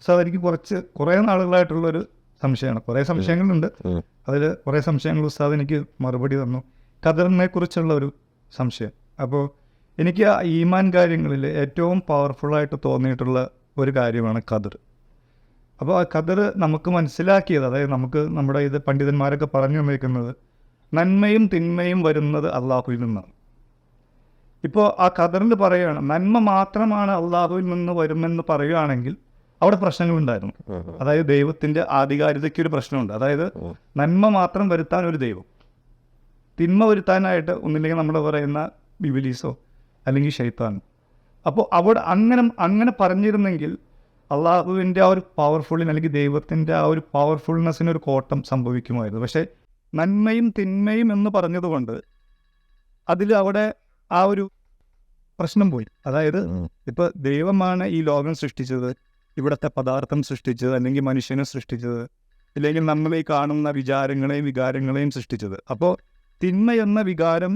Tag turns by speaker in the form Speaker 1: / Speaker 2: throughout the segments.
Speaker 1: Sir എനിക്ക് കുറച്ച് കുറേ നാളുകളായിട്ടുള്ളൊരു സംശയമാണ്. കുറേ സംശയങ്ങളുണ്ട്. അതിൽ കുറേ സംശയങ്ങൾ ഉസ്താദ് എനിക്ക് മറുപടി തന്നു. ഖദറിനെ കുറിച്ചുള്ള ഒരു സംശയം. അപ്പോൾ എനിക്ക് ആ ഈമാൻ കാര്യങ്ങളിൽ ഏറ്റവും പവർഫുള്ളായിട്ട് തോന്നിയിട്ടുള്ള ഒരു കാര്യമാണ് ഖദർ. അപ്പോൾ ആ ഖദർ നമുക്ക് മനസ്സിലാക്കിയത് അതായത് നമുക്ക് നമ്മുടെ ഇത് പണ്ഡിതന്മാരൊക്കെ പറഞ്ഞു തന്നിരിക്കുന്നത് നന്മയും തിന്മയും വരുന്നത് അള്ളാഹുവിൽ നിന്നാണ്. ഇപ്പോൾ ആ ഖദറിൽ പറയുകയാണ് നന്മ മാത്രമാണ് അള്ളാഹുവിൽ നിന്ന് വരുമെന്ന് പറയുകയാണെങ്കിൽ അവിടെ പ്രശ്നങ്ങളുണ്ടായിരുന്നു. അതായത് ദൈവത്തിന്റെ ആധികാരികതയ്ക്ക് ഒരു പ്രശ്നമുണ്ട്. അതായത് നന്മ മാത്രം വരുത്താൻ ഒരു ദൈവം. തിന്മ വരുത്താനായിട്ട് ഒന്നില്ലെങ്കിൽ നമ്മൾ പറയുന്ന ബിബിലീസോ അല്ലെങ്കിൽ ഷെയ്ത്താനോ അപ്പോൾ അവിടെ അങ്ങനെ അങ്ങനെ പറഞ്ഞിരുന്നെങ്കിൽ അള്ളാഹുവിന്റെ ആ ഒരു പവർഫുള്ളിന് അല്ലെങ്കിൽ ദൈവത്തിന്റെ ആ ഒരു പവർഫുൾനെസ്സിന് ഒരു കോട്ടം സംഭവിക്കുമായിരുന്നു. പക്ഷേ നന്മയും തിന്മയും എന്ന് പറഞ്ഞതുകൊണ്ട് അതിൽ അവിടെ ആ ഒരു പ്രശ്നം പോയി. അതായത്. ഇപ്പോൾ ദൈവമാണ് ഈ ലോകം സൃഷ്ടിച്ചത്. ഇവിടുത്തെ പദാർത്ഥം സൃഷ്ടിച്ചത് അല്ലെങ്കിൽ മനുഷ്യനെ സൃഷ്ടിച്ചത് അല്ലെങ്കിൽ നമ്മൾ ഈ കാണുന്ന വിചാരങ്ങളെയും വികാരങ്ങളെയും സൃഷ്ടിച്ചത്. അപ്പോൾ തിന്മ എന്ന വികാരം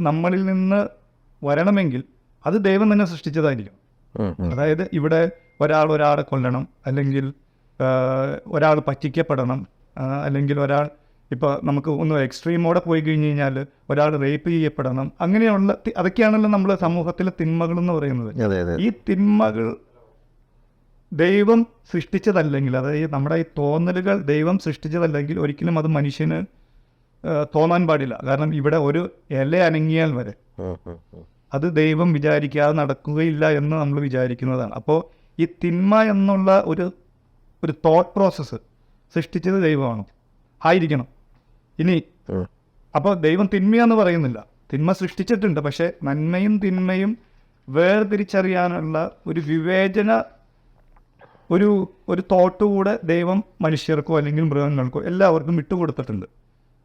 Speaker 1: നമ്മളിൽ നിന്ന് വരണമെങ്കിൽ അത് ദൈവം തന്നെ സൃഷ്ടിച്ചതായിരിക്കും. അതായത് ഇവിടെ ഒരാൾ ഒരാളെ കൊല്ലണം അല്ലെങ്കിൽ ഒരാൾ പറ്റിക്കപ്പെടണം അല്ലെങ്കിൽ ഒരാൾ ഇപ്പോൾ നമുക്ക് ഒന്ന് എക്സ്ട്രീമോടെ പോയി കഴിഞ്ഞ് കഴിഞ്ഞാൽ ഒരാൾ റേപ്പ് ചെയ്യപ്പെടണം അങ്ങനെയുള്ള അതൊക്കെയാണല്ലോ നമ്മൾ സമൂഹത്തിലെ തിന്മകൾ എന്ന് പറയുന്നത് ഈ തിന്മകൾ ദൈവം സൃഷ്ടിച്ചതല്ലെങ്കിൽ അതായത് നമ്മുടെ ഈ തോന്നലുകൾ ദൈവം സൃഷ്ടിച്ചതല്ലെങ്കിൽ ഒരിക്കലും അത് മനുഷ്യന് തോന്നാൻ പാടില്ല. കാരണം ഇവിടെ ഒരു ഇല അനങ്ങിയാൽ വരെ. അത് ദൈവം വിചാരിക്കാതെ നടക്കുകയില്ല എന്ന് നമ്മൾ വിചാരിക്കുന്നതാണ്. അപ്പോൾ ഈ തിന്മ എന്നുള്ള ഒരു ഒരു തോട്ട് പ്രോസസ്സ് സൃഷ്ടിച്ചത് ദൈവമാണ്. ആയിരിക്കണം. ഇനി. അപ്പോൾ ദൈവം തിന്മയാന്ന് പറയുന്നില്ല. തിന്മ സൃഷ്ടിച്ചിട്ടുണ്ട് പക്ഷേ നന്മയും തിന്മയും വേർതിരിച്ചറിയാനുള്ള ഒരു വിവേചന ഒരു ഒരു തോട്ട് കൂടെ ദൈവം മനുഷ്യർക്കോ അല്ലെങ്കിൽ മൃഗങ്ങൾക്കോ എല്ലാവർക്കും വിട്ടുകൊടുത്തിട്ടുണ്ട്.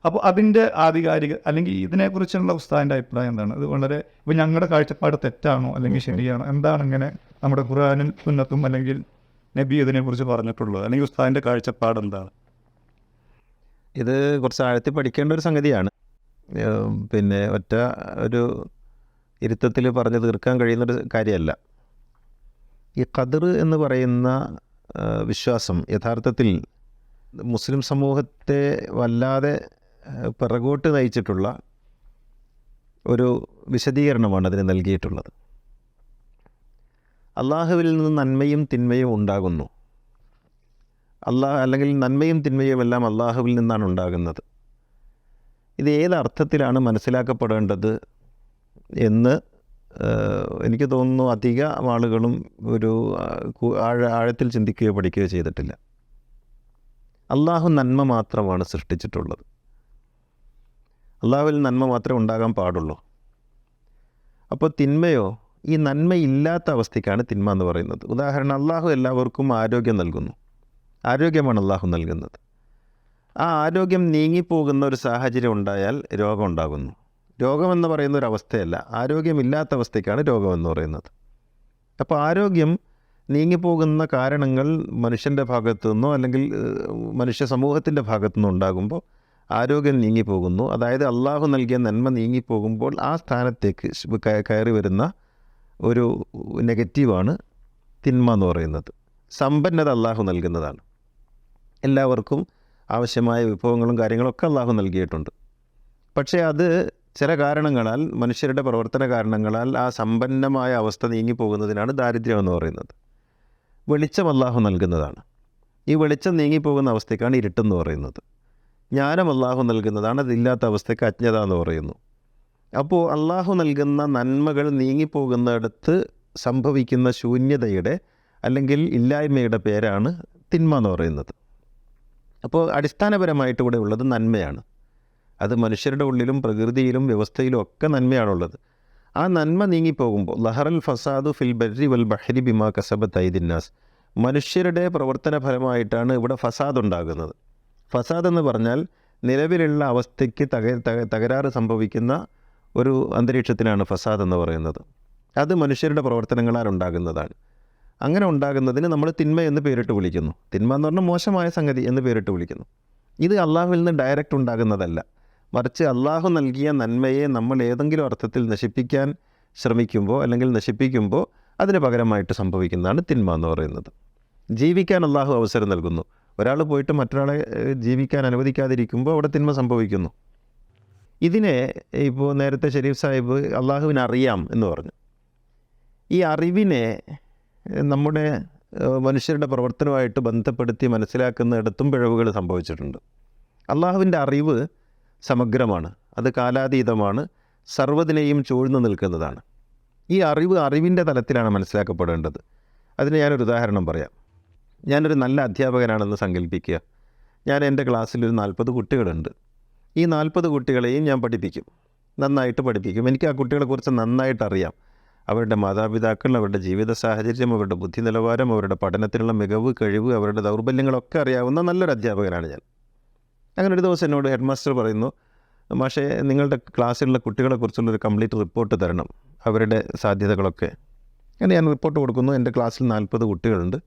Speaker 1: അപ്പോൾ അതിന്റെ ആധികാരിക അല്ലെങ്കിൽ ഇതിനെക്കുറിച്ചുള്ള ഉസ്താദിന്റെ അഭിപ്രായം എന്താണ്? ഇത് വളരെ ഇപ്പോൾ ഞങ്ങളുടെ കാഴ്ചപ്പാട് തെറ്റാണോ അല്ലെങ്കിൽ ശരിയാണോ? എന്താണ് ഇങ്ങനെ നമ്മുടെ ഖുറാനിൽ സുന്നത്തും അല്ലെങ്കിൽ നബി ഇതിനെക്കുറിച്ച് പറഞ്ഞിട്ടുള്ളത്? അല്ലെങ്കിൽ ഉസ്താദിന്റെ കാഴ്ചപ്പാട് എന്താണ്?
Speaker 2: ഇത് കുറച്ച് ആഴത്തിൽ പഠിക്കേണ്ട ഒരു സംഗതിയാണ്. പിന്നെ ഒറ്റ ഒരു ഇരുത്തത്തിൽ പറഞ്ഞു തീർക്കാൻ കഴിയുന്നൊരു കാര്യമല്ല. ഈ ഖദർ എന്ന് പറയുന്ന വിശ്വാസം യഥാർത്ഥത്തിൽ മുസ്ലിം സമൂഹത്തെ വല്ലാതെ പിറകോട്ട് നയിച്ചിട്ടുള്ള ഒരു വിശദീകരണമാണ് അതിന് നൽകിയിട്ടുള്ളത്. അള്ളാഹുവിൽ നിന്ന് നന്മയും തിന്മയും ഉണ്ടാകുന്നു. അള്ളാഹ് അല്ലെങ്കിൽ നന്മയും തിന്മയും എല്ലാം അള്ളാഹുവിൽ നിന്നാണ് ഉണ്ടാകുന്നത്. ഇത് ഏത് അർത്ഥത്തിലാണ് മനസ്സിലാക്കപ്പെടേണ്ടത് എന്ന് എനിക്ക് തോന്നുന്നു അധിക ആളുകളും ഒരു ആഴ ആഴത്തിൽ ചിന്തിക്കുകയോ പഠിക്കുകയോ ചെയ്തിട്ടില്ല. അള്ളാഹു നന്മ മാത്രമാണ് സൃഷ്ടിച്ചിട്ടുള്ളത്. അള്ളാഹുവിൽ നന്മ മാത്രമേ ഉണ്ടാകാൻ പാടുള്ളൂ. അപ്പോൾ തിന്മയോ ഈ നന്മയില്ലാത്ത അവസ്ഥയ്ക്കാണ് തിന്മ എന്ന് പറയുന്നത്. ഉദാഹരണം അള്ളാഹു എല്ലാവർക്കും ആരോഗ്യം നൽകുന്നു. ആരോഗ്യമാണ് അള്ളാഹു നൽകുന്നത്. ആ ആരോഗ്യം നീങ്ങിപ്പോകുന്ന ഒരു സാഹചര്യം ഉണ്ടായാൽ രോഗം ഉണ്ടാകുന്നു. രോഗമെന്ന് പറയുന്ന ഒരു അവസ്ഥയല്ല ആരോഗ്യമില്ലാത്ത അവസ്ഥയ്ക്കാണ് രോഗമെന്ന് പറയുന്നത്. അപ്പോൾ ആരോഗ്യം നീങ്ങിപ്പോകുന്ന കാരണങ്ങൾ മനുഷ്യന്റെ ഭാഗത്തു നിന്നോ അല്ലെങ്കിൽ മനുഷ്യ സമൂഹത്തിന്റെ ഭാഗത്തു നിന്നോ ഉണ്ടാകുമ്പോൾ ആരോഗ്യം നീങ്ങിപ്പോകുന്നു. അതായത് അള്ളാഹു നൽകിയ നന്മ നീങ്ങിപ്പോകുമ്പോൾ ആ സ്ഥാനത്തേക്ക് കയറി വരുന്ന ഒരു നെഗറ്റീവാണ് തിന്മ എന്ന് പറയുന്നത്. സമ്പന്നത അള്ളാഹു നൽകുന്നതാണ്. എല്ലാവർക്കും ആവശ്യമായ വിഭവങ്ങളും കാര്യങ്ങളൊക്കെ അള്ളാഹു നൽകിയിട്ടുണ്ട്. പക്ഷേ അത് ചില കാരണങ്ങളാൽ മനുഷ്യരുടെ പ്രവർത്തന കാരണങ്ങളാൽ ആ സമ്പന്നമായ അവസ്ഥ നീങ്ങിപ്പോകുന്നതിനാണ് ദാരിദ്ര്യം എന്ന് പറയുന്നത്. വെളിച്ചം അള്ളാഹു നൽകുന്നതാണ്. ഈ വെളിച്ചം നീങ്ങിപ്പോകുന്ന അവസ്ഥയ്ക്കാണ് ഇരുട്ടെന്ന് പറയുന്നത്. ജ്ഞാനം അള്ളാഹു നൽകുന്നതാണ് അതില്ലാത്ത അവസ്ഥയ്ക്ക് അജ്ഞത എന്ന് പറയുന്നു. അപ്പോൾ അള്ളാഹു നൽകുന്ന നന്മകൾ നീങ്ങിപ്പോകുന്നിടത്ത് സംഭവിക്കുന്ന ശൂന്യതയുടെ അല്ലെങ്കിൽ ഇല്ലായ്മയുടെ പേരാണ് തിന്മ എന്ന് പറയുന്നത്. അപ്പോൾ അടിസ്ഥാനപരമായിട്ട് ഇവിടെ ഉള്ളത് നന്മയാണ്. അത് മനുഷ്യരുടെ ഉള്ളിലും പ്രകൃതിയിലും വ്യവസ്ഥയിലും ഒക്കെ നന്മയാണുള്ളത്. ആ നന്മ നീങ്ങിപ്പോകുമ്പോൾ ലഹറൽ ഫസാദു ഫിൽ ബർരി വൽ ബഹരി ബിമാ കസബത്ത് ഐദിന്നാസ് മനുഷ്യരുടെ പ്രവർത്തന ഫലമായിട്ടാണ് ഇവിടെ ഫസാദ് ഉണ്ടാകുന്നത് ഫസാദ് എന്ന് പറഞ്ഞാൽ നിലവിലുള്ള അവസ്ഥയ്ക്ക് തക- തകരാറ് സംഭവിക്കുന്ന ഒരു അന്തരീക്ഷത്തിനാണ് ഫസാദ് എന്ന് പറയുന്നത്. അത് മനുഷ്യരുടെ പ്രവർത്തനങ്ങളാൽ ഉണ്ടാകുന്നതാണ്. അങ്ങനെ ഉണ്ടാകുന്നതിന് നമ്മൾ തിന്മ എന്ന് പേരിട്ട് വിളിക്കുന്നു. തിന്മ എന്ന് പറഞ്ഞാൽ മോശമായ സംഗതി എന്ന് പേരിട്ട് വിളിക്കുന്നു. ഇത് അള്ളാഹുവിൽ നിന്ന് ഡയറക്റ്റ് ഉണ്ടാകുന്നതല്ല. മറിച്ച് അള്ളാഹു നൽകിയ നന്മയെ നമ്മൾ ഏതെങ്കിലും അർത്ഥത്തിൽ നശിപ്പിക്കാൻ ശ്രമിക്കുമ്പോൾ അല്ലെങ്കിൽ നശിപ്പിക്കുമ്പോൾ അതിന് പകരമായിട്ട് സംഭവിക്കുന്നതാണ് തിന്മ എന്ന് പറയുന്നത്. ജീവിക്കാൻ അള്ളാഹു അവസരം നൽകുന്നു. ഒരാൾ പോയിട്ട് മറ്റൊരാളെ ജീവിക്കാൻ അനുവദിക്കാതിരിക്കുമ്പോൾ അവിടെ തിന്മ സംഭവിക്കുന്നു. ഇതിനെ ഇപ്പോൾ നേരത്തെ ഷരീഫ് സാഹിബ് അള്ളാഹുവിനെ അറിയാം എന്ന് പറഞ്ഞു. ഈ അറിവിനെ നമ്മുടെ മനുഷ്യരുടെ പ്രവർത്തനമായിട്ട് ബന്ധപ്പെടുത്തി മനസ്സിലാക്കുന്ന മനസ്സിലാക്കുന്നിടത്തും പിഴവുകൾ സംഭവിച്ചിട്ടുണ്ട്. അള്ളാഹുവിന്റെ അറിവ് സമഗ്രമാണ്. അത് കാലാതീതമാണ്. സർവതിനെയും ചൂഴ്ന്നു നിൽക്കുന്നതാണ്. ഈ അറിവ് അറിവിന്റെ തലത്തിലാണ് മനസ്സിലാക്കപ്പെടേണ്ടത്. അതിന് ഞാനൊരു ഉദാഹരണം പറയാം. ഞാനൊരു നല്ല അധ്യാപകനാണെന്ന് സങ്കല്പിക്കുക ഞാൻ എന്റെ ക്ലാസ്സിൽ ഒരു നാൽപ്പത് കുട്ടികളുണ്ട്. ഈ നാൽപ്പത് കുട്ടികളെയും ഞാൻ പഠിപ്പിക്കും. നന്നായിട്ട് പഠിപ്പിക്കും. എനിക്ക് ആ കുട്ടികളെക്കുറിച്ച് നന്നായിട്ട് അറിയാം. അവരുടെ മാതാപിതാക്കൾ അവരുടെ ജീവിത സാഹചര്യം അവരുടെ ബുദ്ധി നിലവാരം അവരുടെ പഠനത്തിനുള്ള മികവ് കഴിവ് അവരുടെ ദൗർബല്യങ്ങളൊക്കെ അറിയാവുന്ന നല്ലൊരു അധ്യാപകനാണ് ഞാൻ. അങ്ങനെ ഒരു ദിവസം എന്നോട് ഹെഡ് മാസ്റ്റർ പറയുന്നു മാഷേ നിങ്ങളുടെ ക്ലാസ്സിലുള്ള കുട്ടികളെക്കുറിച്ചുള്ള ഒരു കംപ്ലീറ്റ് റിപ്പോർട്ട് തരണം അവരുടെ സാധ്യതകളൊക്കെ. അങ്ങനെ ഞാൻ റിപ്പോർട്ട് കൊടുക്കുന്നു എന്റെ ക്ലാസ്സിൽ നാൽപ്പത് കുട്ടികളുണ്ട്.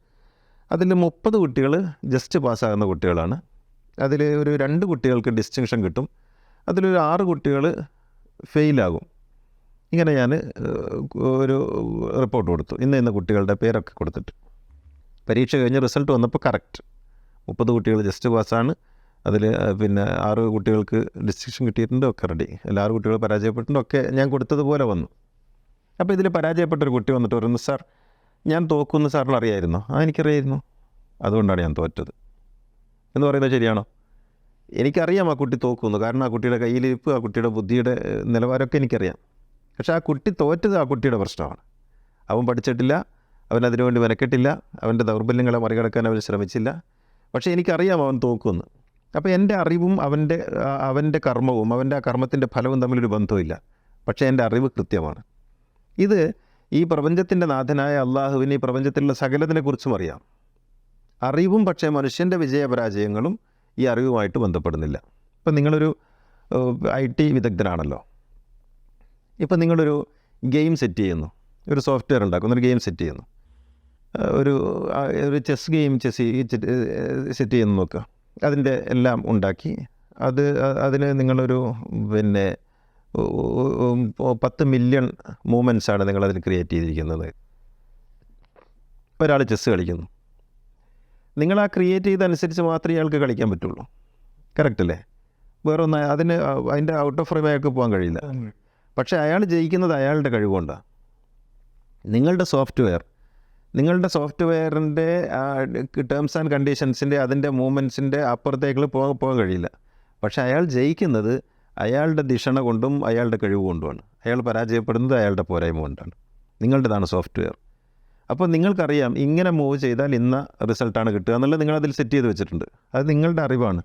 Speaker 2: അതിൽ മുപ്പത് കുട്ടികൾ ജസ്റ്റ് പാസ്സാകുന്ന കുട്ടികളാണ്. അതിൽ ഒരു രണ്ട് കുട്ടികൾക്ക് ഡിസ്റ്റിങ്ഷൻ കിട്ടും. അതിലൊരു ആറ് കുട്ടികൾ ഫെയിലാകും. ഇങ്ങനെ ഞാൻ ഒരു റിപ്പോർട്ട് കൊടുത്തു ഇന്ന ഇന്ന കുട്ടികളുടെ പേരൊക്കെ കൊടുത്തിട്ട്. പരീക്ഷ കഴിഞ്ഞ് റിസൾട്ട് വന്നപ്പോൾ കറക്റ്റ് മുപ്പത് കുട്ടികൾ ജസ്റ്റ് പാസ്സാണ്. അതിൽ പിന്നെ ആറ് കുട്ടികൾക്ക് ഡിസ്ട്രിക്ഷൻ കിട്ടിയിട്ടുണ്ട് ഒക്കെ റെഡി. അല്ല ആറ് കുട്ടികൾ പരാജയപ്പെട്ടിട്ടുണ്ട് ഒക്കെ ഞാൻ കൊടുത്തതുപോലെ വന്നു. അപ്പോൾ ഇതിൽ പരാജയപ്പെട്ട ഒരു കുട്ടി വന്നിട്ട് പറയുന്നു സാർ ഞാൻ തോക്കുമെന്ന് സാറിന് അറിയായിരുന്നു? ആ എനിക്കറിയായിരുന്നു. അതുകൊണ്ടാണ് ഞാൻ തോറ്റത്. എന്ന് പറയുന്നത് ശരിയാണോ? എനിക്കറിയാം ആ കുട്ടി തോക്കുമെന്ന് കാരണം ആ കുട്ടിയുടെ കയ്യിലിരിപ്പ് ആ കുട്ടിയുടെ ബുദ്ധിയുടെ നിലവാരമൊക്കെ എനിക്കറിയാം. പക്ഷേ ആ കുട്ടി തോറ്റത് ആ കുട്ടിയുടെ പ്രശ്നമാണ്. അവൻ പഠിച്ചിട്ടില്ല അവൻ അതിനുവേണ്ടി മെനക്കെട്ടില്ല അവന്റെ ദൗർബല്യങ്ങളെ മറികടക്കാൻ അവൻ ശ്രമിച്ചില്ല. പക്ഷേ എനിക്കറിയാം അവൻ തോക്കുമെന്ന് അപ്പോൾ എന്റെ അറിവും അവന്റെ അവന്റെ കർമ്മവും അവന്റെ ആ കർമ്മത്തിന്റെ ഫലവും തമ്മിലൊരു ബന്ധമില്ല പക്ഷേ എന്റെ അറിവ് കൃത്യമാണ്. ഇത് ഈ പ്രപഞ്ചത്തിന്റെ നാഥനായ അള്ളാഹുവിന് ഈ പ്രപഞ്ചത്തിലുള്ള സകലത്തിനെക്കുറിച്ചും അറിയാം. അറിവും പക്ഷേ മനുഷ്യന്റെ വിജയപരാജയങ്ങളും ഈ അറിവുമായിട്ട് ബന്ധപ്പെടുന്നില്ല. ഇപ്പം നിങ്ങളൊരു ഐ ടി വിദഗ്ധനാണല്ലോ. ഇപ്പം നിങ്ങളൊരു ഗെയിം സെറ്റ് ചെയ്യുന്നു. ഒരു സോഫ്റ്റ്വെയർ ഉണ്ടാക്കുന്നു ഒരു ഗെയിം സെറ്റ് ചെയ്യുന്നു. ഒരു ഒരു ചെസ് ഗെയിം ചെസ് സെറ്റ് ചെയ്യുന്നു നോക്കുക അതിന്റെ എല്ലാം ഉണ്ടാക്കി. അത് അതിന് നിങ്ങളൊരു പിന്നെ പത്ത് മില്യൺ മൂമെന്റ്സാണ് നിങ്ങളതിൽ ക്രിയേറ്റ് ചെയ്തിരിക്കുന്നത്. ഒരാൾ ചെസ്സ് കളിക്കുന്നു. നിങ്ങൾ ആ ക്രിയേറ്റ് ചെയ്തനുസരിച്ച് മാത്രമേ ഇയാൾക്ക് കളിക്കാൻ പറ്റുള്ളൂ. കറക്റ്റ് അല്ലേ? വേറെ ഒന്ന് അതിന് അതിന്റെ ഔട്ട് ഓഫ് ഫ്രെയിം അയാൾക്ക് പോകാൻ കഴിയില്ല. പക്ഷേ അയാൾ ജയിക്കുന്നത് അയാളുടെ കഴിവുകൊണ്ടാണ് നിങ്ങളുടെ സോഫ്റ്റ്വെയർ നിങ്ങളുടെ സോഫ്റ്റ്വെയറിന്റെ ടേംസ് ആൻഡ് കണ്ടീഷൻസിന്റെ അതിന്റെ മൂവ്മെന്റ്സിന്റെ അപ്പുറത്തേക്ക് പോകാൻ പോകാൻ കഴിയില്ല. പക്ഷേ അയാൾ ജയിക്കുന്നത് അയാളുടെ ദിഷണ കൊണ്ടും അയാളുടെ കഴിവ് കൊണ്ടുമാണ്. അയാൾ പരാജയപ്പെടുന്നത് അയാളുടെ പോരായ്മ കൊണ്ടാണ്. നിങ്ങളുടേതാണ് സോഫ്റ്റ്വെയർ. അപ്പോൾ നിങ്ങൾക്കറിയാം ഇങ്ങനെ മൂവ് ചെയ്താൽ ഇന്ന റിസൾട്ടാണ് കിട്ടുക എന്നുള്ളത് നിങ്ങളതിൽ സെറ്റ് ചെയ്ത് വെച്ചിട്ടുണ്ട്. അത് നിങ്ങളുടെ അറിവാണ്.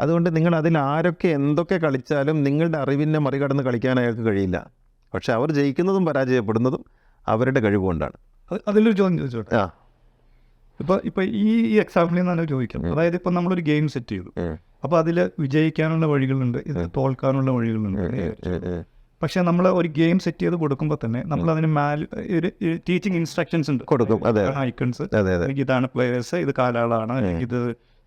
Speaker 2: അതുകൊണ്ട് നിങ്ങൾ അതിൽ ആരൊക്കെ എന്തൊക്കെ കളിച്ചാലും നിങ്ങളുടെ അറിവിനെ മറികടന്ന് കളിക്കാൻ അയാൾക്ക് കഴിയില്ല. പക്ഷേ അവർ ജയിക്കുന്നതും പരാജയപ്പെടുന്നതും അവരുടെ കഴിവ് കൊണ്ടാണ്.
Speaker 1: അതിലൊരു ചോദ്യം ചോദിച്ചോട്ടെ? ഇപ്പൊ ഇപ്പൊ ഈ ഈ എക്സാമ്പിളിൽ നിന്നാണ് ചോദിക്കാം അതായത് ഇപ്പൊ നമ്മളൊരു ഗെയിം സെറ്റ് ചെയ്തു. അപ്പൊ അതിൽ വിജയിക്കാനുള്ള വഴികളുണ്ട് ഇത് തോൽക്കാനുള്ള വഴികളുണ്ട്. പക്ഷെ നമ്മൾ ഒരു ഗെയിം സെറ്റ് ചെയ്ത് കൊടുക്കുമ്പോൾ തന്നെ നമ്മൾ അതിന് മാൽ ഒരു ടീച്ചിങ് ഇൻസ്ട്രക്ഷൻസ് ഉണ്ട്.
Speaker 2: കൊടുക്കും.
Speaker 1: ഐക്കൺസ് ഇതാണ് പ്ലേയേഴ്സ് ഇത് കാലാളാണ് ഇത്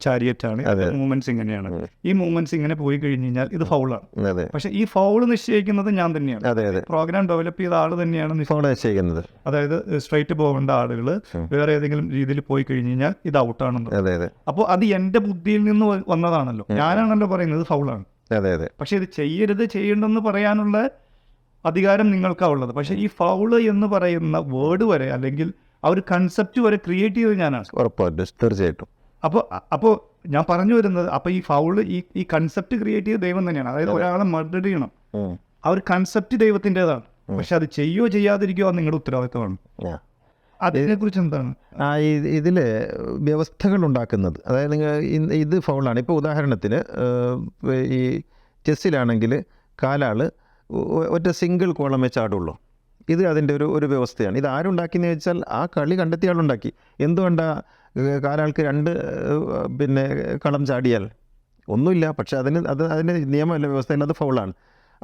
Speaker 1: ചാരിയറ്റ് ആണ് മൂവ്മെന്റ്സ് ഇങ്ങനെയാണ്. ഈ മൂവ്മെന്റ്സ് ഇങ്ങനെ പോയി കഴിഞ്ഞു കഴിഞ്ഞാൽ ഇത് ഫൗളാണ്. പക്ഷെ ഈ ഫൗൾ നിശ്ചയിക്കുന്നത് ഞാൻ തന്നെയാണ്. പ്രോഗ്രാം ഡെവലപ്പ് ചെയ്ത ആൾ തന്നെയാണ്
Speaker 2: നിശ്ചയിക്കുന്നത്.
Speaker 1: അതായത് സ്ട്രൈറ്റ് പോകേണ്ട ആളുകൾ വേറെ ഏതെങ്കിലും രീതിയിൽ പോയി കഴിഞ്ഞു കഴിഞ്ഞാൽ ഇത് ഔട്ടാണെന്ന്. അപ്പോൾ അത് എന്റെ ബുദ്ധിയിൽ നിന്ന് വന്നതാണല്ലോ. ഞാനാണല്ലോ പറയുന്നത് ഫൗളാണ്. പക്ഷെ ഇത് ചെയ്യരുത് ചെയ്യണ്ടെന്ന് പറയാനുള്ള അധികാരം നിങ്ങൾക്കാ ഉള്ളത്. പക്ഷെ ഈ ഫൗൾ എന്ന് പറയുന്ന വേർഡ് വരെ അല്ലെങ്കിൽ ആ ഒരു കൺസെപ്റ്റ് വരെ ക്രിയേറ്റ് ചെയ്തത് ഞാനാണ്.
Speaker 2: ഉറപ്പായിട്ടും. തീർച്ചയായിട്ടും.
Speaker 1: അപ്പോൾ അപ്പോൾ ഞാൻ പറഞ്ഞു വരുന്നത് അപ്പോൾ ഈ ഫൗൾ ഈ ഈ കൺസെപ്റ്റ് ക്രിയേറ്റ് ചെയ്ത ദൈവം തന്നെയാണ്. അതായത് ഒരാളെ മർഡർ ചെയ്യണം. ആ. ഒരു കൺസെപ്റ്റ് ദൈവത്തിന്റെതാണ്. പക്ഷെ അത് ചെയ്യോ ചെയ്യാതിരിക്കോ അത് നിങ്ങളുടെ ഉത്തരവാദിത്തമാണ്.
Speaker 2: അതിനെ
Speaker 1: അതിനെക്കുറിച്ച് എന്താണ്?
Speaker 2: ആ ഇതിൽ വ്യവസ്ഥകൾ ഉണ്ടാക്കുന്നത് അതായത് നിങ്ങൾ ഇത് ഫൗളാണ് ഇപ്പോൾ ഉദാഹരണത്തിന് ഈ ചെസ്സിലാണെങ്കിൽ കാലാൾ ഒറ്റ സിംഗിൾ കോളം വെച്ച് ആടുള്ളൂ. ഇത് അതിന്റെ ഒരു ഒരു വ്യവസ്ഥയാണ്. ഇത് ആരുണ്ടാക്കിയെന്ന് വെച്ചാൽ ആ കളി കണ്ടെത്തിയ ആളുണ്ടാക്കി. എന്തുകൊണ്ടാണ് കാലാൾക്ക് രണ്ട് പിന്നെ കളം ചാടിയാൽ. ഒന്നുമില്ല പക്ഷേ അതിന് അത് അതിന്റെ നിയമമല്ല വ്യവസ്ഥയിൽ അത് ഫൗളാണ്.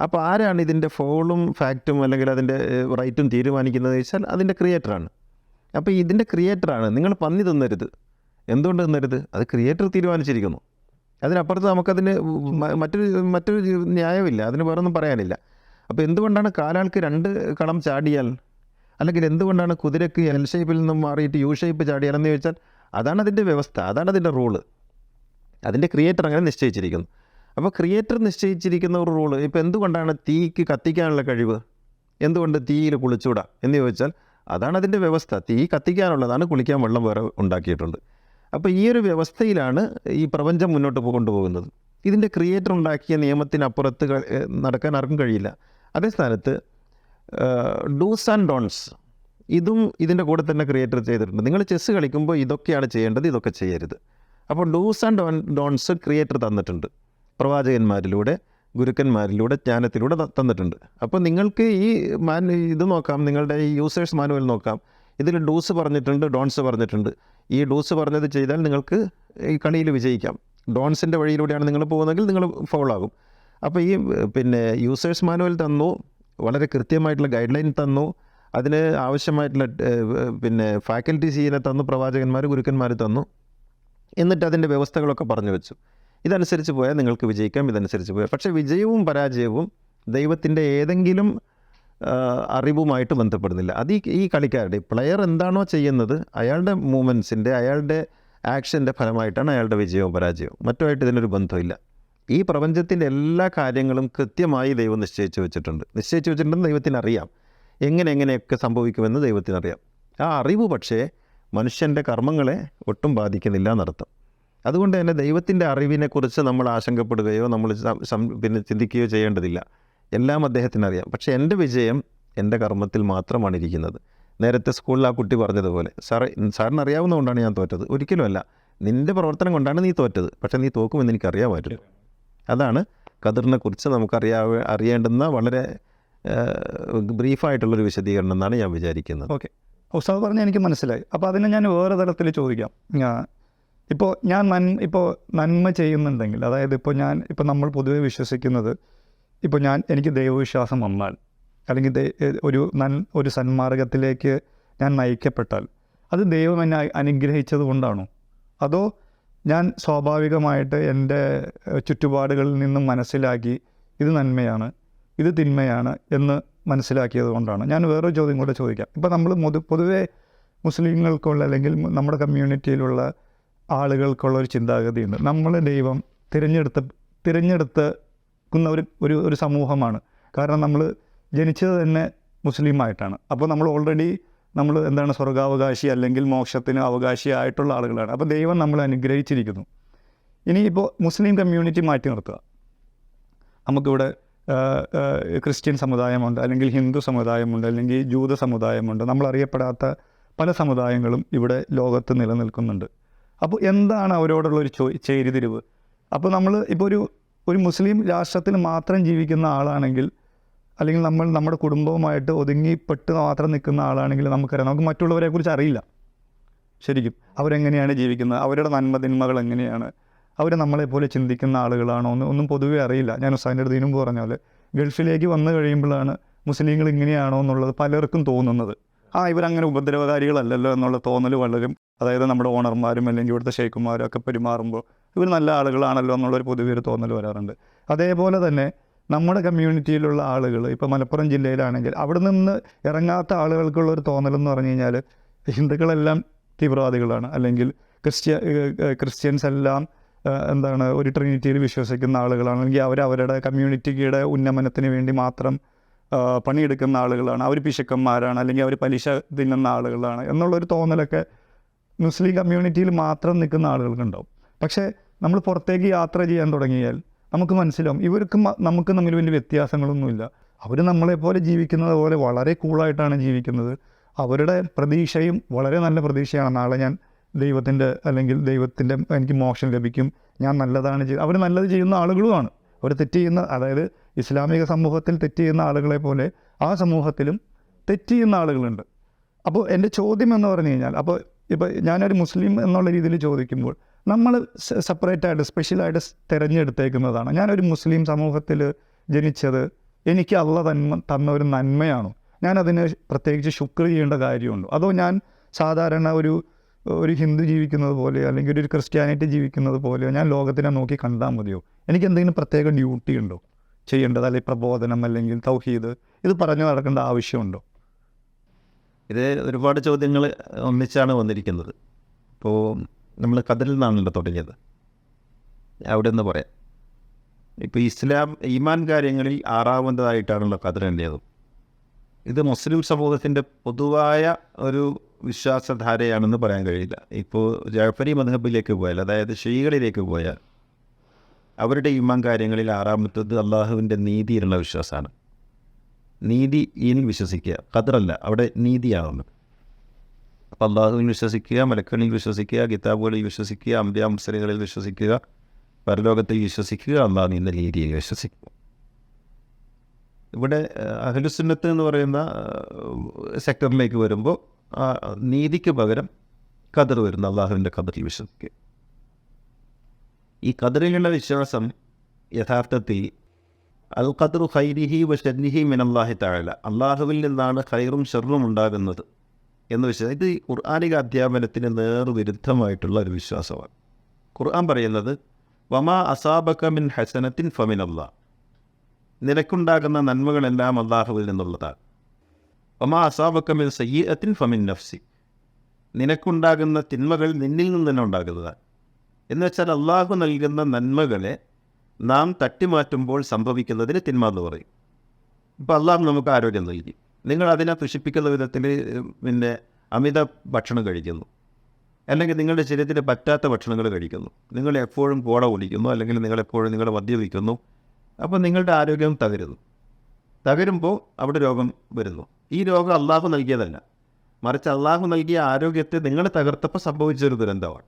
Speaker 2: അപ്പോൾ ആരാണ് ഇതിന്റെ ഫൗളും ഫാക്റ്റും അല്ലെങ്കിൽ അതിന്റെ റൈറ്റും തീരുമാനിക്കുന്നത് വെച്ചാൽ അതിന്റെ ക്രിയേറ്ററാണ്. അപ്പോൾ ഇതിന്റെ ക്രിയേറ്ററാണ്. നിങ്ങൾ പന്നി തിന്നരുത്. എന്തുകൊണ്ട് തിന്നരുത്? അത് ക്രിയേറ്റർ തീരുമാനിച്ചിരിക്കുന്നു. അതിനപ്പുറത്ത് നമുക്കതിന് മറ്റൊരു മറ്റൊരു ന്യായമില്ല. അതിന് വേറൊന്നും പറയാനില്ല. അപ്പോൾ എന്തുകൊണ്ടാണ് കാലാൾക്ക് രണ്ട് കളം ചാടിയാൽ? അല്ലെങ്കിൽ എന്തുകൊണ്ടാണ് കുതിരക്ക് എൽ ഷേപ്പിൽ നിന്നും മാറിയിട്ട് യു ഷേപ്പ് ചാടിയാലെന്ന് ചോദിച്ചാൽ അതാണ് അതിന്റെ വ്യവസ്ഥ അതാണ് അതിന്റെ റൂൾ അതിന്റെ ക്രിയേറ്റർ അങ്ങനെ നിശ്ചയിച്ചിരിക്കുന്നു. അപ്പോൾ ക്രിയേറ്റർ നിശ്ചയിച്ചിരിക്കുന്ന ഒരു റൂൾ ഇപ്പോൾ എന്തുകൊണ്ടാണ് തീക്ക് കത്തിക്കാനുള്ള കഴിവ്? എന്തുകൊണ്ട് തീയിൽ കുളിച്ചൂടാ എന്ന് ചോദിച്ചാൽ അതാണ് അതിന്റെ വ്യവസ്ഥ തീ കത്തിക്കാനുള്ളതാണ് കുളിക്കാൻ വെള്ളം വേറെ ഉണ്ടാക്കിയിട്ടുണ്ട്. അപ്പോൾ ഈ ഒരു വ്യവസ്ഥയിലാണ് ഈ പ്രപഞ്ചം മുന്നോട്ട് കൊണ്ടുപോകുന്നത്. ഇതിന്റെ ക്രിയേറ്റർ ഉണ്ടാക്കിയ നിയമത്തിനപ്പുറത്ത് നടക്കാൻ ആർക്കും കഴിയില്ല. അതേ സ്ഥാനത്ത് ഡൂസ് ആൻഡ് ഡോൺസ് ഇതും ഇതിന്റെ കൂടെ തന്നെ ക്രിയേറ്റർ ചെയ്തിട്ടുണ്ട്. നിങ്ങൾ ചെസ്സ് കളിക്കുമ്പോൾ ഇതൊക്കെയാണ് ചെയ്യേണ്ടത് ഇതൊക്കെ ചെയ്യരുത്. അപ്പോൾ dos and don don'ts creator തന്നിട്ടുണ്ട്. പ്രവാചകന്മാരിലൂടെ ഗുരുക്കന്മാരിലൂടെ ജ്ഞാനത്തിലൂടെ തന്നിട്ടുണ്ട്. അപ്പോൾ നിങ്ങൾക്ക് ഈ മാൻ ഇത് നോക്കാം നിങ്ങളുടെ ഈ യൂസേഴ്സ് മാനുവൽ നോക്കാം. ഇതിൽ ഡൂസ് പറഞ്ഞിട്ടുണ്ട് ഡോൺസ് പറഞ്ഞിട്ടുണ്ട്. ഈ ഡൂസ് പറഞ്ഞത് ചെയ്താൽ നിങ്ങൾക്ക് ഈ കളിയിൽ വിജയിക്കാം. ഡോൺസിന്റെ വഴിയിലൂടെയാണ് നിങ്ങൾ പോകുന്നതെങ്കിൽ നിങ്ങൾ ഫോളോ ആകും. അപ്പോൾ ഈ പിന്നെ യൂസേഴ്സ് മാനുവൽ തന്നു വളരെ കൃത്യമായിട്ടുള്ള ഗൈഡ് ലൈൻ തന്നു. അതിന് ആവശ്യമായിട്ടുള്ള പിന്നെ ഫാക്കൽറ്റി സീനെ തന്നു പ്രവാചകന്മാർ ഗുരുക്കന്മാർ തന്നു. എന്നിട്ട് അതിന്റെ വ്യവസ്ഥകളൊക്കെ പറഞ്ഞു വെച്ചു. ഇതനുസരിച്ച് പോയാൽ നിങ്ങൾക്ക് വിജയിക്കാം ഇതനുസരിച്ച് പോയാൽ. പക്ഷേ വിജയവും പരാജയവും ദൈവത്തിന്റെ ഏതെങ്കിലും അറിവുമായിട്ട് ബന്ധപ്പെടുന്നില്ല. അത് ഈ കളിക്കാരുടെ പ്ലെയർ എന്താണോ ചെയ്യുന്നത് അയാളുടെ മൂമെൻസിന്റെ അയാളുടെ ആക്ഷന്റെ ഫലമായിട്ടാണ് അയാളുടെ വിജയവും പരാജയവും. മറ്റുമായിട്ട് ഇതിനൊരു ബന്ധമില്ല ഈ പ്രപഞ്ചത്തിന്റെ എല്ലാ കാര്യങ്ങളും കൃത്യമായി ദൈവം നിശ്ചയിച്ച് വെച്ചിട്ടുണ്ട്. നിശ്ചയിച്ച് വെച്ചിട്ടുണ്ടെന്ന് ദൈവത്തിന് അറിയാം. എങ്ങനെ എങ്ങനെയൊക്കെ സംഭവിക്കുമെന്ന് ദൈവത്തിനറിയാം. ആ അറിവ് പക്ഷേ മനുഷ്യന്റെ കർമ്മങ്ങളെ ഒട്ടും ബാധിക്കുന്നില്ല എന്നർത്ഥം. അതുകൊണ്ട് തന്നെ ദൈവത്തിന്റെ അറിവിനെക്കുറിച്ച് നമ്മൾ ആശങ്കപ്പെടുകയോ നമ്മൾ പിന്നെ ചിന്തിക്കുകയോ ചെയ്യേണ്ടതില്ല. എല്ലാം അദ്ദേഹത്തിനറിയാം. പക്ഷേ എന്റെ വിജയം എന്റെ കർമ്മത്തിൽ മാത്രമാണ് ഇരിക്കുന്നത്. നേരത്തെ സ്കൂളിൽ ആ കുട്ടി പറഞ്ഞതുപോലെ സാറേ സാറിന് അറിയാവുന്നതുകൊണ്ടാണ് ഞാൻ തോറ്റത്. ഒരിക്കലുമല്ല നിന്റെ പ്രവർത്തനം കൊണ്ടാണ് നീ തോറ്റത്. പക്ഷേ നീ തോക്കുമെന്ന് എനിക്കറിയാമായിരുന്നു. അതാണ് കതിറിനെക്കുറിച്ച് കുറിച്ച് നമുക്കറിയാ അറിയേണ്ടുന്ന വളരെ ബ്രീഫായിട്ടുള്ളൊരു വിശദീകരണം എന്നാണ് ഞാൻ വിചാരിക്കുന്നത്.
Speaker 1: ഓക്കെ. ഉസ്താദ് പറഞ്ഞാൽ എനിക്ക് മനസ്സിലായി. അപ്പോൾ അതിനെ ഞാൻ വേറെ തരത്തിൽ ചോദിക്കാം. ഇപ്പോൾ ഞാൻ നൻ ഇപ്പോൾ നന്മ ചെയ്യുന്നുണ്ടെങ്കിൽ അതായത് ഇപ്പോൾ ഞാൻ ഇപ്പോൾ നമ്മൾ പൊതുവെ വിശ്വസിക്കുന്നത് ഇപ്പോൾ ഞാൻ എനിക്ക് ദൈവവിശ്വാസം വന്നാൽ അല്ലെങ്കിൽ ഒരു നൻ ഒരു സന്മാർഗത്തിലേക്ക് ഞാൻ നയിക്കപ്പെട്ടാൽ അത് ദൈവം എന്നെ അനുഗ്രഹിച്ചത് കൊണ്ടാണോ? അതോ ഞാൻ സ്വാഭാവികമായിട്ട് എന്റെ ചുറ്റുപാടുകളിൽ നിന്നും മനസ്സിലാക്കി ഇത് നന്മയാണ്? ഇത് തിന്മയാണ് എന്ന് മനസ്സിലാക്കിയത് കൊണ്ടാണ്. ഞാൻ വേറൊരു ചോദ്യം കൂടെ ചോദിക്കാം. ഇപ്പോൾ നമ്മൾ മുതു പൊതുവേ മുസ്ലിങ്ങൾക്കുള്ള അല്ലെങ്കിൽ നമ്മുടെ കമ്മ്യൂണിറ്റിയിലുള്ള ആളുകൾക്കുള്ള ഒരു ചിന്താഗതിയുണ്ട്. നമ്മൾ ദൈവം തിരഞ്ഞെടുത്ത തിരഞ്ഞെടുക്കുന്ന ഒരു ഒരു ഒരു സമൂഹമാണ്. കാരണം നമ്മൾ ജനിച്ചത് തന്നെ മുസ്ലിമായിട്ടാണ്. അപ്പോൾ നമ്മൾ ഓൾറെഡി നമ്മൾ എന്താണ് സ്വർഗാവകാശി അല്ലെങ്കിൽ മോക്ഷത്തിന് അവകാശിയായിട്ടുള്ള ആളുകളാണ്. അപ്പോൾ ദൈവം നമ്മൾ അനുഗ്രഹിച്ചിരിക്കുന്നു. ഇനിയിപ്പോൾ മുസ്ലിം കമ്മ്യൂണിറ്റി മാറ്റി നിർത്തുക. നമുക്കിവിടെ ക്രിസ്ത്യൻ സമുദായമുണ്ട് അല്ലെങ്കിൽ ഹിന്ദു സമുദായമുണ്ട് അല്ലെങ്കിൽ ജൂത സമുദായമുണ്ട് നമ്മളറിയപ്പെടാത്ത പല സമുദായങ്ങളും ഇവിടെ ലോകത്ത് നിലനിൽക്കുന്നുണ്ട്. അപ്പോൾ എന്താണ് അവരോടുള്ള ഒരു ചോ ചേരിതിരിവ്? അപ്പോൾ നമ്മൾ ഇപ്പോൾ ഒരു ഒരു മുസ്ലിം രാഷ്ട്രത്തിൽ മാത്രം ജീവിക്കുന്ന ആളാണെങ്കിൽ അല്ലെങ്കിൽ നമ്മൾ നമ്മുടെ കുടുംബവുമായിട്ട് ഒതുങ്ങിപ്പെട്ട് മാത്രം നിൽക്കുന്ന ആളാണെങ്കിൽ നമുക്കറിയാം നമുക്ക് മറ്റുള്ളവരെക്കുറിച്ച് അറിയില്ല. ശരിക്കും അവരെങ്ങനെയാണ് ജീവിക്കുന്നത്? അവരുടെ നന്മതിന്മകൾ എങ്ങനെയാണ്? അവർ നമ്മളെപ്പോലെ ചിന്തിക്കുന്ന ആളുകളാണോ എന്ന് ഒന്നും പൊതുവെ അറിയില്ല. ഞാൻ ഹുസാന്റെ അടുത്ത് ഇതിനും പറഞ്ഞ പോലെ ഗൾഫിലേക്ക് വന്നു കഴിയുമ്പോഴാണ് മുസ്ലിങ്ങൾ ഇങ്ങനെയാണോ എന്നുള്ളത് പലർക്കും തോന്നുന്നത്. ആ ഇവരങ്ങനെ ഉപദ്രവകാരികളല്ലല്ലോ എന്നുള്ള തോന്നൽ വളരും. അതായത് നമ്മുടെ ഓണർമാരും അല്ലെങ്കിൽ ഇവിടുത്തെ ഷെയ്ഖുമാരും ഒക്കെ പെരുമാറുമ്പോൾ ഇവർ നല്ല ആളുകളാണല്ലോ എന്നുള്ളൊരു പൊതുവെ ഒരു തോന്നൽ വരാറുണ്ട്. അതേപോലെ തന്നെ നമ്മുടെ കമ്മ്യൂണിറ്റിയിലുള്ള ആളുകൾ ഇപ്പോൾ മലപ്പുറം ജില്ലയിലാണെങ്കിൽ അവിടെ നിന്ന് ഇറങ്ങാത്ത ആളുകൾക്കുള്ള ഒരു തോന്നലെന്ന് പറഞ്ഞു കഴിഞ്ഞാൽ ഹിന്ദുക്കളെല്ലാം തീവ്രവാദികളാണ്. അല്ലെങ്കിൽ ക്രിസ്ത്യ ക്രിസ്ത്യൻസ് എല്ലാം എന്താണ് ഒരു ട്രിനിറ്റിയിൽ വിശ്വസിക്കുന്ന ആളുകളാണ്. അല്ലെങ്കിൽ അവർ അവരുടെ കമ്മ്യൂണിറ്റിയുടെ ഉന്നമനത്തിന് വേണ്ടി മാത്രം പണിയെടുക്കുന്ന ആളുകളാണ്. അവർ പിശുക്കന്മാരാണ് അല്ലെങ്കിൽ അവർ പലിശ തിന്നുന്ന ആളുകളാണ് എന്നുള്ളൊരു തോന്നലൊക്കെ മുസ്ലിം കമ്മ്യൂണിറ്റിയിൽ മാത്രം നിൽക്കുന്ന ആളുകൾക്കുണ്ടാവും. പക്ഷേ നമ്മൾ പുറത്തേക്ക് യാത്ര ചെയ്യാൻ തുടങ്ങിയാൽ നമുക്ക് മനസ്സിലാവും ഇവർക്ക് നമുക്ക് തമ്മിൽ വലിയ വ്യത്യാസങ്ങളൊന്നുമില്ല. അവർ നമ്മളെപ്പോലെ ജീവിക്കുന്നത് പോലെ വളരെ കൂളായിട്ടാണ് ജീവിക്കുന്നത്. അവരുടെ പ്രതീക്ഷയും വളരെ നല്ല പ്രതീക്ഷയാണ്. നാളെ ഞാൻ ദൈവത്തിന്റെ അല്ലെങ്കിൽ ദൈവത്തിന്റെ എനിക്ക് മോക്ഷം ലഭിക്കും ഞാൻ നല്ലതാണ് ചെയ്യുന്നത് അവർ നല്ലത് ചെയ്യുന്ന ആളുകളുമാണ്. അവർ തെറ്റ് ചെയ്യുന്ന അതായത് ഇസ്ലാമിക സമൂഹത്തിൽ തെറ്റ് ചെയ്യുന്ന ആളുകളെ പോലെ ആ സമൂഹത്തിലും തെറ്റ് ചെയ്യുന്ന ആളുകളുണ്ട്. അപ്പോൾ എന്റെ ചോദ്യം എന്ന് പറഞ്ഞു കഴിഞ്ഞാൽ അപ്പോൾ ഇപ്പോൾ ഞാനൊരു മുസ്ലിം എന്നുള്ള രീതിയിൽ ചോദിക്കുമ്പോൾ നമ്മൾ സെപ്പറേറ്റായിട്ട് സ്പെഷ്യലായിട്ട് തിരഞ്ഞെടുത്തേക്കുന്നതാണ്. ഞാനൊരു മുസ്ലിം സമൂഹത്തിൽ ജനിച്ചത് എനിക്ക് അള്ള തന്മ തന്ന ഒരു നന്മയാണോ. ഞാനതിന് പ്രത്യേകിച്ച് ശുക്ർ ചെയ്യേണ്ട കാര്യമുണ്ടോ. അതോ ഞാൻ സാധാരണ ഒരു ഒരു ഹിന്ദു ജീവിക്കുന്നത് പോലെയോ അല്ലെങ്കിൽ ഒരു ക്രിസ്ത്യാനിറ്റി ജീവിക്കുന്നത് പോലെയോ ഞാൻ ലോകത്തിനെ നോക്കി കണ്ടാൽ മതിയോ? എനിക്ക് എന്തെങ്കിലും പ്രത്യേക ഡ്യൂട്ടി ഉണ്ടോ? ചെയ്യേണ്ടത് അല്ലെങ്കിൽ പ്രബോധനം അല്ലെങ്കിൽ തൗഹീദ് ഇത് പറഞ്ഞു നടക്കേണ്ട ആവശ്യമുണ്ടോ?
Speaker 2: ഇത് ഒരുപാട് ചോദ്യങ്ങൾ ഒന്നിച്ചാണ് വന്നിരിക്കുന്നത്. ഇപ്പോൾ നമ്മൾ കതിരിൽ നിന്നാണല്ലോ തുടങ്ങിയത്. അവിടെ നിന്ന് പറയാം. ഇപ്പോൾ ഇസ്ലാം ഈമാൻ കാര്യങ്ങളിൽ ആറാമതായിട്ടാണല്ലോ കതിരന്റേതും ഇത് മുസ്ലിം സമൂഹത്തിന്റെ പൊതുവായ ഒരു വിശ്വാസധാരയാണെന്ന് പറയാൻ കഴിയില്ല. ഇപ്പോൾ ജാഫരി മധബിലേക്ക് പോയാൽ അതായത് ഷീകളിലേക്ക് പോയാൽ അവരുടെ ഇമ്മം കാര്യങ്ങളിൽ ആറാമത്തത് അള്ളാഹുവിന്റെ നീതിയിലുള്ള വിശ്വാസമാണ്. നീതിയിൽ വിശ്വസിക്കുക. ഖദറല്ല അവിടെ നീതിയാവുന്നത് അപ്പം അള്ളാഹുവിൽ വിശ്വസിക്കുക മലക്കളിൽ വിശ്വസിക്കുക കിതാബുകളിൽ വിശ്വസിക്കുക അമ്പ്യ വിശ്വസിക്കുക പരലോകത്തിൽ വിശ്വസിക്കുക അള്ളാഹുവിന്റെ നീതിയിൽ വിശ്വസിക്കുക. ഇവിടെ അഹലുസുന്നത്ത് എന്ന് പറയുന്ന സെക്ടറിലേക്ക് വരുമ്പോൾ നീതിക്ക് പകരം കതിർ വരുന്നു അള്ളാഹുവിന്റെ ഖദറിൽ വിശ്വസിക്കുക. ഈ കതിറിലുള്ള വിശ്വാസം യഥാർത്ഥത്തിൽ അൽ ഖദ്റു ഖൈരിഹി വ ഷർരിഹി മിനല്ലാഹി താഴല അള്ളാഹുവിൽ നിന്നാണ് ഖൈറും ഷെറും ഉണ്ടാകുന്നത് എന്ന് വിശ്വാസം ഇത് ഖുർആാനിക അധ്യാപനത്തിന് നേർവിരുദ്ധമായിട്ടുള്ള ഒരു വിശ്വാസമാണ്. ഖുർആൻ പറയുന്നത് വമാ അസാബക്ക മിൻ ഹസനത്തിൻ ഫമിനല്ലാ. നിനക്കുണ്ടാകുന്ന നന്മകളെല്ലാം അള്ളാഹുവിൽ നിന്നുള്ളതാണ്. ഫമിൻ നഫ്സി. നിനക്കുണ്ടാകുന്ന തിന്മകൾ നിന്നിൽ നിന്ന് തന്നെ ഉണ്ടാകുന്നതാണ് എന്ന് വെച്ചാൽ അള്ളാഹു നൽകുന്ന നന്മകളെ നാം തട്ടിമാറ്റുമ്പോൾ സംഭവിക്കുന്നതിന് തിന്മ എന്ന് പറയും. ഇപ്പോൾ അള്ളാഹു നമുക്ക് ആരോഗ്യം നൽകി. നിങ്ങൾ അതിനെ തുഷിപ്പിക്കുന്ന വിധത്തിൽ പിന്നെ അമിത ഭക്ഷണം കഴിക്കുന്നു. അല്ലെങ്കിൽ നിങ്ങളുടെ ശരീരത്തിന് പറ്റാത്ത ഭക്ഷണങ്ങൾ കഴിക്കുന്നു. നിങ്ങൾ എപ്പോഴും കോട കുടിക്കുന്നു. അല്ലെങ്കിൽ നിങ്ങളെപ്പോഴും നിങ്ങൾ മദ്യപിക്കുന്നു അപ്പോൾ നിങ്ങളുടെ ആരോഗ്യം തകരുന്നു. തകരുമ്പോൾ അവിടെ രോഗം വരുന്നു. ഈ രോഗം അള്ളാഹു നൽകിയതല്ല. മറിച്ച് അള്ളാഹു നൽകിയ ആരോഗ്യത്തെ നിങ്ങൾ തകർത്തപ്പോൾ സംഭവിച്ചൊരു ദുരന്തമാണ്.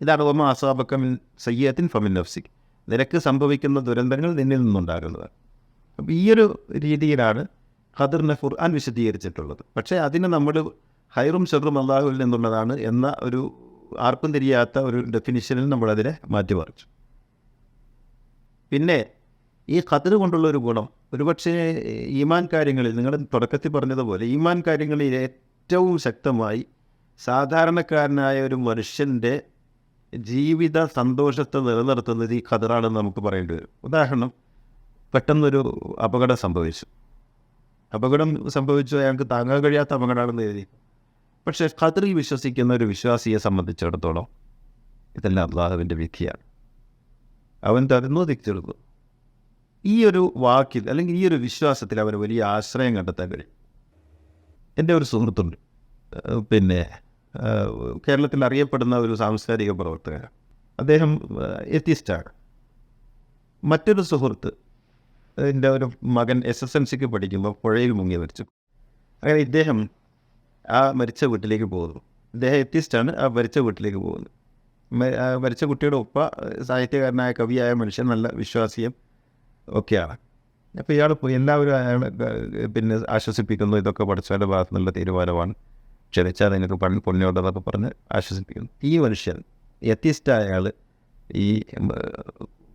Speaker 2: ഇതാണ് ഓമ അസാബക്കമിൻ സയ്യത്തിൻ ഫമിൻ നഫ്സിക്. നിനക്ക് സംഭവിക്കുന്ന ദുരന്തങ്ങൾ നിന്നിൽ നിന്നുണ്ടാകുന്നത് അപ്പോൾ ഈ ഒരു രീതിയിലാണ് ഖദറിനെ ഖുർആൻ വിശദീകരിച്ചിട്ടുള്ളത്. പക്ഷേ അതിന് നമ്മൾ ഹൈറും ഷെറും അള്ളാഹുവിൽ നിന്നുള്ളതാണ് എന്ന ഒരു ആർക്കും തിരിയാത്ത ഒരു ഡെഫിനിഷനിൽ നമ്മളതിനെ മാറ്റിമറിച്ചു. പിന്നെ ഈ ഖദർ കൊണ്ടുള്ള ഒരു ഗുണം ഒരുപക്ഷെ ഈമാൻ കാര്യങ്ങളിൽ നിങ്ങൾ തുടക്കത്തിൽ പറഞ്ഞതുപോലെ ഈമാൻ കാര്യങ്ങളിൽ ഏറ്റവും ശക്തമായി സാധാരണക്കാരനായ ഒരു മനുഷ്യന്റെ ജീവിത സന്തോഷത്തെ നിലനിർത്തുന്നത് ഈ ഖദറാണെന്ന് നമുക്ക് പറയേണ്ടി വരും. ഉദാഹരണം പെട്ടെന്നൊരു അപകടം സംഭവിച്ചു. അപകടം സംഭവിച്ചു അയാൾക്ക് താങ്ങാൻ കഴിയാത്ത അപകടമാണെന്ന് എഴുതി. പക്ഷേ ഖദറിൽ വിശ്വസിക്കുന്ന ഒരു വിശ്വാസിയെ സംബന്ധിച്ചിടത്തോളം ഇതെല്ലാം അള്ളാഹുവിന്റെ വിധിയാണ്. അവൻ തരുന്നു തിരിച്ചെടുക്കുന്നു ഈ ഒരു വാക്കിൽ അല്ലെങ്കിൽ ഈ ഒരു വിശ്വാസത്തിൽ അവർ വലിയ ആശ്രയം കണ്ടെത്താൻ കഴിയും. എന്റെ ഒരു സുഹൃത്തുണ്ട്. പിന്നെ കേരളത്തിൽ അറിയപ്പെടുന്ന ഒരു സാംസ്കാരിക പ്രവർത്തകൻ അദ്ദേഹം എത്തിസ്റ്റാണ്. മറ്റൊരു സുഹൃത്ത് എന്റെ ഒരു മകൻ എസ് എസ് എൽ സിക്ക് പഠിക്കുമ്പോൾ പുഴയിൽ മുങ്ങി മരിച്ചു. അങ്ങനെ ഇദ്ദേഹം ആ മരിച്ച വീട്ടിലേക്ക് പോകുന്നു. അദ്ദേഹം എത്തിസ്റ്റാണ് ആ മരിച്ച വീട്ടിലേക്ക് പോകുന്നത് മരിച്ച കുട്ടിയുടെ ഉപ്പ സാഹിത്യകാരനായ കവിയായ മനുഷ്യൻ നല്ല വിശ്വാസിയും ഒക്കെയാണ്. അപ്പോൾ ഇയാൾ എല്ലാവരും പിന്നെ ആശ്വസിപ്പിക്കുന്നു. ഇതൊക്കെ പഠിച്ചവന്റെ ഭാഗത്തു നല്ല തീരുമാനമാണ്. ക്ഷണിച്ചാൽ നിങ്ങൾക്ക് പണി പുണ്യമുണ്ടെന്നൊക്കെ പറഞ്ഞ് ആശ്വസിപ്പിക്കുന്നു. ഈ മനുഷ്യൻ എത്തിസ്റ്റായ അയാൾ ഈ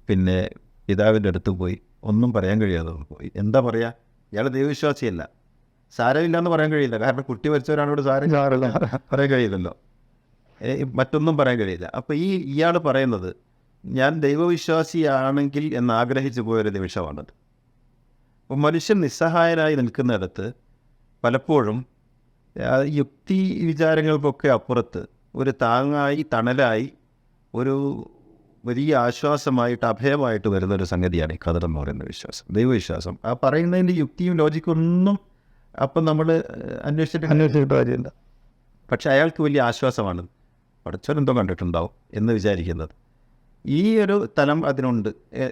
Speaker 2: പിന്നെ പിതാവിന്റെ അടുത്ത് പോയി ഒന്നും പറയാൻ കഴിയാതെ പോയി. എന്താ പറയുക ഇയാൾ ദൈവവിശ്വാസിയല്ല. സാരമില്ല എന്ന് പറയാൻ കഴിയില്ല. കാരണം കുട്ടി മരിച്ചവരാണോട് സാരം പറയാൻ കഴിയില്ലല്ലോ. മറ്റൊന്നും പറയാൻ കഴിയില്ല. അപ്പോൾ ഈ ഇയാൾ പറയുന്നത് ഞാൻ ദൈവവിശ്വാസിയാണെങ്കിൽ എന്ന് ആഗ്രഹിച്ചു പോയൊരു നിമിഷമാണത് അപ്പോൾ മനുഷ്യൻ നിസ്സഹായനായി നിൽക്കുന്നിടത്ത് പലപ്പോഴും യുക്തി വിചാരങ്ങൾക്കൊക്കെ അപ്പുറത്ത് ഒരു താങ്ങായി തണലായി ഒരു വലിയ ആശ്വാസമായിട്ട് അഭയമായിട്ട് വരുന്ന ഒരു സംഗതിയാണ് ഈ കഥ എന്ന് പറയുന്ന വിശ്വാസം ദൈവവിശ്വാസം. ആ പറയുന്നതിന്റെ യുക്തിയും ലോജിക്കൊന്നും അപ്പം നമ്മൾ അന്വേഷിച്ചിട്ട്
Speaker 1: അന്വേഷിച്ചിട്ട് കാര്യമില്ല.
Speaker 2: പക്ഷെ അയാൾക്ക് വലിയ ആശ്വാസമാണ്. പഠിച്ചവരെന്തോ കണ്ടിട്ടുണ്ടാവും എന്ന് വിചാരിക്കുന്നത്. ഈ ഒരു തലം അതിനുണ്ട്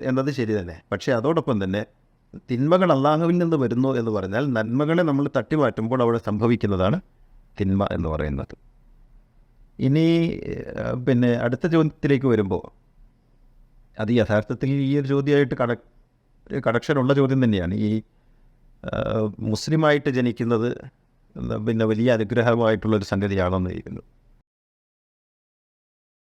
Speaker 2: എന്നത് ശരി തന്നെ. പക്ഷേ അതോടൊപ്പം തന്നെ തിന്മകൾ അള്ളാഹുവിൽ നിന്ന് വരുന്നു എന്ന് പറഞ്ഞാൽ നന്മകളെ നമ്മൾ തട്ടിമാറ്റുമ്പോൾ അവിടെ സംഭവിക്കുന്നതാണ് തിന്മ എന്ന് പറയുന്നത്. ഇനി പിന്നെ അടുത്ത ചോദ്യത്തിലേക്ക് വരുമ്പോൾ അത് യഥാർത്ഥത്തിൽ ഈ ഒരു ചോദ്യമായിട്ട് കട കണക്ഷനുള്ള ചോദ്യം തന്നെയാണ്. ഈ മുസ്ലിമായിട്ട് ജനിക്കുന്നത് പിന്നെ വലിയ അനുഗ്രഹമായിട്ടുള്ളൊരു സംഗതിയാണെന്ന് ഇരിക്കുന്നു.